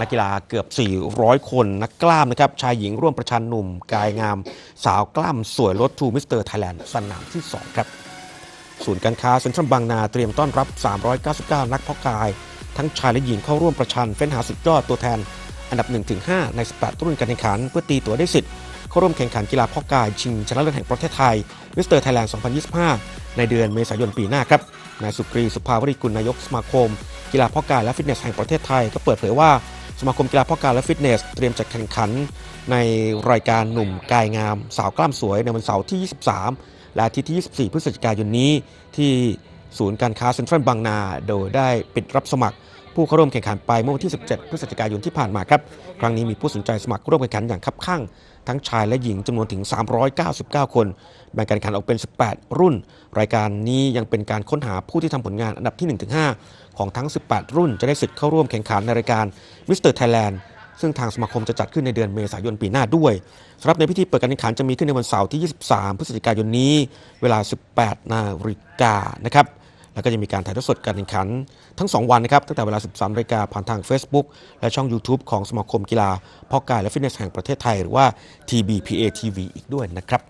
นักกีฬาเกือบ 400 คนนักกล้ามนะครับชายหญิงร่วมประชันหนุ่มกายงาม สาวกล้ามสวยรถทูมิสเตอร์ไทยแลนด์สนามที่ 2 ครับ ศูนย์การค้าเซ็นทรัลบางนาเตรียมต้อนรับ 399 นักเพาะกาย ทั้งชายและหญิงเข้าร่วมประชันเฟ้นหาสุดยอดตัวแทน อันดับ 1-5 ใน 18 รุ่นการแข่งขันเพื่อตีตัวได้สิทธิ์เข้าร่วมแข่งขันกีฬาเพาะกายชิงชนะเลิศแห่งประเทศไทยมิสเตอร์ไทยแลนด์ 2025 ในเดือนเมษายนปีหน้าครับนายสุกรีสุภาวริกุลนายกสมาคม กีฬาเพาะกายและฟิตเนสแห่งประเทศไทยก็เปิดเผยว่า สมาคมกีฬาพ่อการและฟิตเนส เตรียมจัดแข่งขัน ในรายการหนุ่มกายงาม สาวกล้ามสวยในวันเสาร์ที่ 23 และอาทิตย์ที่ 24 พฤศจิกายนนี้ ที่ศูนย์การค้าเซ็นทรัลบางนา โดยได้ปิดรับสมัคร ผู้เข้าร่วมแข่งขันไปเมื่อวันที่ 17 พฤศจิกายนที่ผ่านมาครับ ครั้งนี้มีผู้สนใจสมัครร่วมแข่งขันอย่างคับข้าง ทั้งชายและหญิงจำนวนถึง 399 คนแบ่งการแข่งขันออกเป็น 18 รุ่น รายการนี้ยังเป็นการค้นหาผู้ที่ทำผลงานอันดับที่ 1-5 ของทั้ง 18 รุ่น จะได้สิทธิ์เข้าร่วมแข่งขันในรายการมิสเตอร์ไทยแลนด์ซึ่งทางสมาคมจะจัดขึ้นในเดือนเมษายนปีหน้าด้วยสำหรับในพิธีเปิดการแข่งขันจะมีขึ้นในวันเสาร์ที่ 23 พฤศจิกายนนี้ เวลา 18 นาฬิกานะครับ แล้วก็จะมีการถ่ายทอดสดการแข่งขันทั้ง 2 วันนะครับ ตั้งแต่เวลา 13นาฬิกาผ่านทาง Facebook และช่อง YouTube ของสมาคมกีฬาพ่อกายและฟิตเนสแห่งประเทศไทย หรือว่า TBPA TV อีกด้วยนะครับ